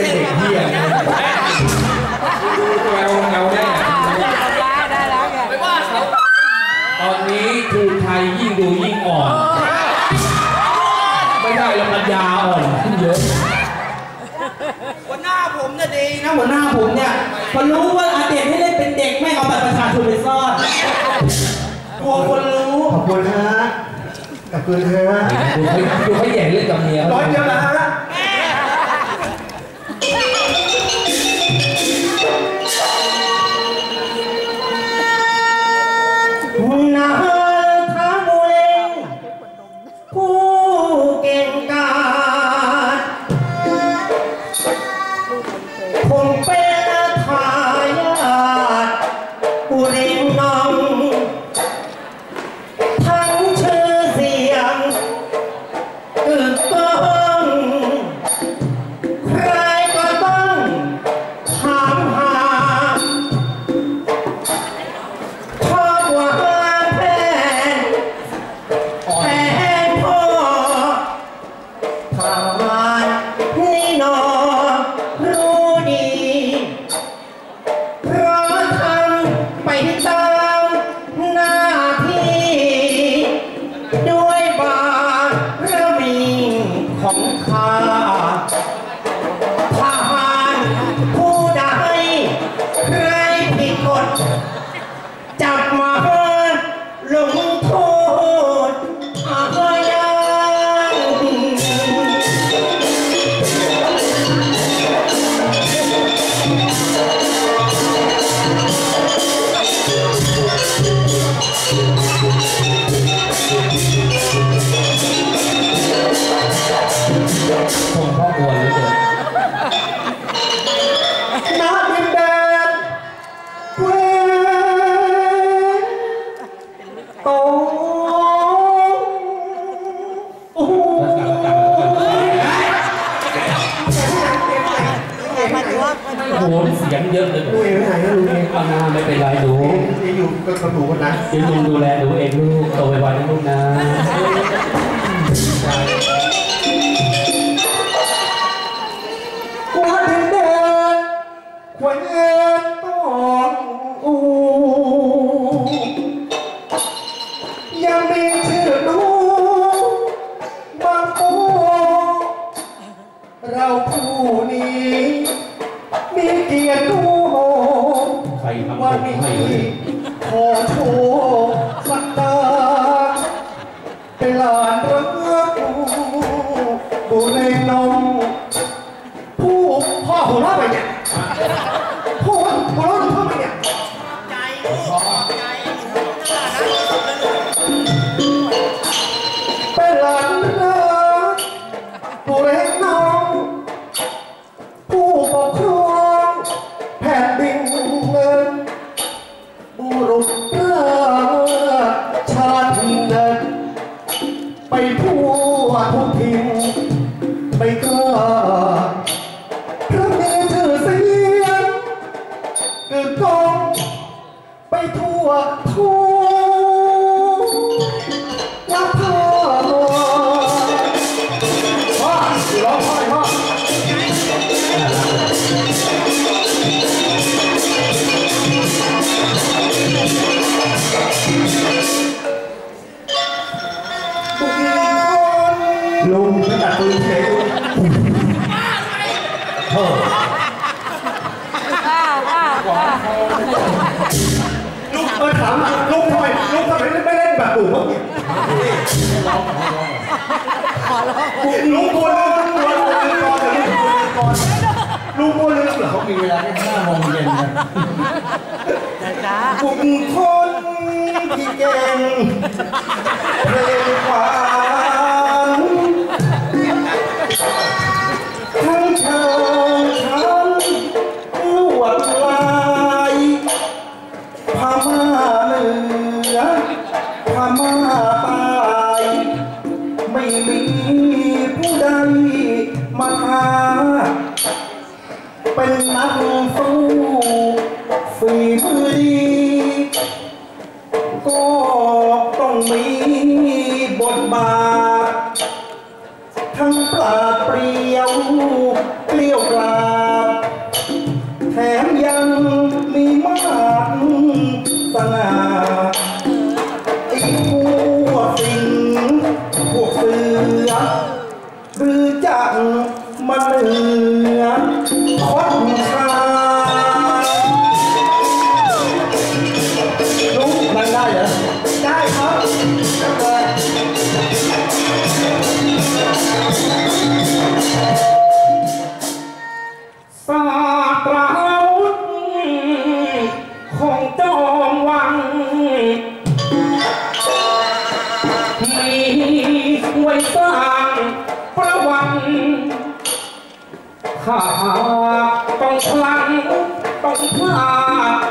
เป็นเด็กเหี้ยนะดูแววเงาแน่ได้แล้วไงไม่ว่าเขาตอนนี้ทูไทยยิ่งดูยิ่งอ่อน ไม่ได้แล้วปัญญาอ่อนขึ้นเยอะหัวหน้าผมเนี่ยดีนะหัวหน้าผมเนี่ยพอรู้ว่าอาเด็กให้เล่นเป็นเด็กไม่เอาบัตรประชาชนไปซ่อนกลัวคนรู้ขอบคุณฮะขอบคุณฮะดูเขาดูเขาแย่งเล่นกับเมียร้อยเดียวนะฮะ ผู้ ดูเองไหนนะลุงเองเอาหน้าไม่เป็นไรหนูจะอยู่กับกระดูกนะเดี๋ยวลุงดูแลหนูเองลูกโตไวๆนะลูกนะกว่าดินแดนแคว้นต้องอูยังมีชื่อหนูบางปูเราผู้นี้ วันมนี้ให้เลยขอโชว์สักดาเป็นหลานรักบุเรนอง ลุงไม่ตัดปืนเฉยลุงโอ้อ้าวอ้าวอ้าวลุงเออถามลุงทำไมลุงทำไมไม่เล่นแบบปู่ก่อกี้ขอร้องลุงกลัวลุงกลัวลืมก่อนเดี๋ยวลุงกลัวลืมก่อนลุงกลัวลืมเหรอเขามีเวลาแค่ห้าโมงเย็นนะจ้าบุคคลที่เก่งเพลงขวางาเหนือพม่าใต้ไม่มีผู้ใดมาทาเป็นนักสู้ฝีมือดีก็ต้องมีบทบาท ทั้งปราดเปรียวเกลี้ยวกราแถม ถ้าหากต้องพลังต้องพลาด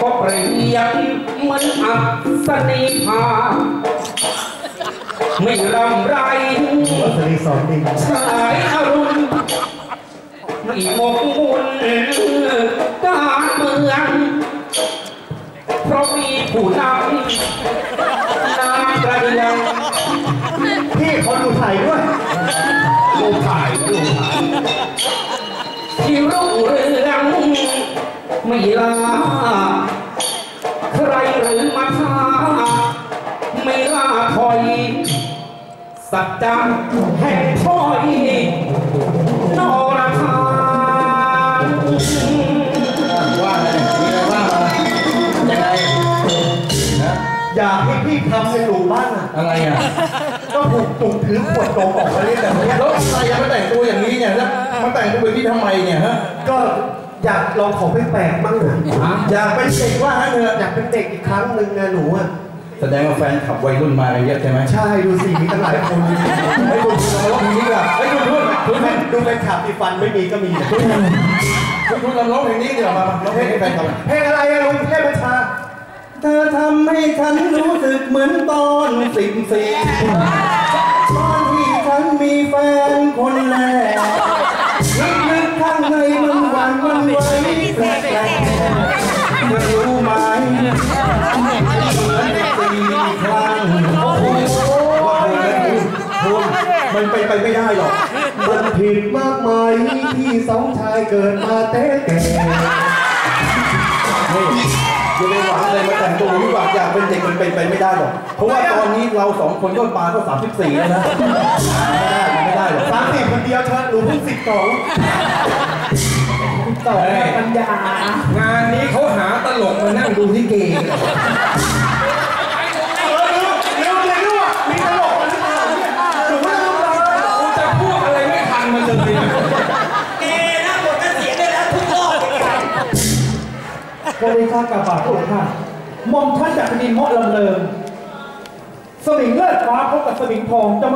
ก็เปรียบเหมือนอัศนีพาไม่รำไรวัสดีสอนดีชายอรุณไม่หมกมุ่นการเมือง เพราะมีผู้นำนามกระเดียงพี่ขาดูไทยด้วยูถ่ายดูถ่ายที่รุ่งเรืองไม่ลาใครหรือมาท้าไม่ล่าถอย สัจจะแห่งถอย ถูกตุ่มถือขวดโดมออกมาเล่นแบบเนี้ยแล้วใครจะมาแต่งตัวอย่างนี้เนี่ยแล้วมาแต่งตัวแบบนี้ทำไมเนี่ยฮะก็อยากลองของแปลกๆบ้างนะอยากเป็นเด็กว่างั้นเถอะอยากเป็นเด็กอีกครั้งหนึ่งนะหนูอะแสดงว่าแฟนขับวัยรุ่นมากันเยอะใช่ไหมใช่ดูสิมีตั้งหลายคนดูสิไอ้คุณคุณลองร้องเพลงนี้ดีกว่าไอ้คุณคุณดูคุณแฟนดูแฟนขับที่ฟันไม่มีก็มีคุณคุณลองร้องเพลงนี้ดีกว่ามามาร้องเพลงให้แฟนขับเพลงอะไรอะลุงเทพบัญชาเธอทำให้ฉันรู้สึกเหมือนตอนสิบสี่ตอนันมีแฟนคนแรกลึกๆข้างในมันหวั่นมันไหวแปลกๆจะรู้ไหมเหมือนเด็กสี่ครั้งโอ้โหว่าคุณมันเป็นไปไม่ได้หรอก มันผิดมากมายที่สองชายเกิดมาเต้แก่ อย่าไปหวังเลยมาแต่งตัวนี้ว่าอยากเป็นเด็กมันเป็นไปไม่ได้หรอกเพราะว่าตอนนี้เราสองคนก็ปาก็สามสิบสี่แล้วนะไม่ได้ไม่ได้หรอกสามสิบคนเดียวเธอหนูเพิ่งสิบสองต่อปัญญางานนี้เขาหาตลกมานั่งดูที่เกย์ บริชากาบาทพระองค์ท่านมองท่านจากดินเมาะลำเลิงสมิงเลิศฟ้าพบกับสมิงทองจะ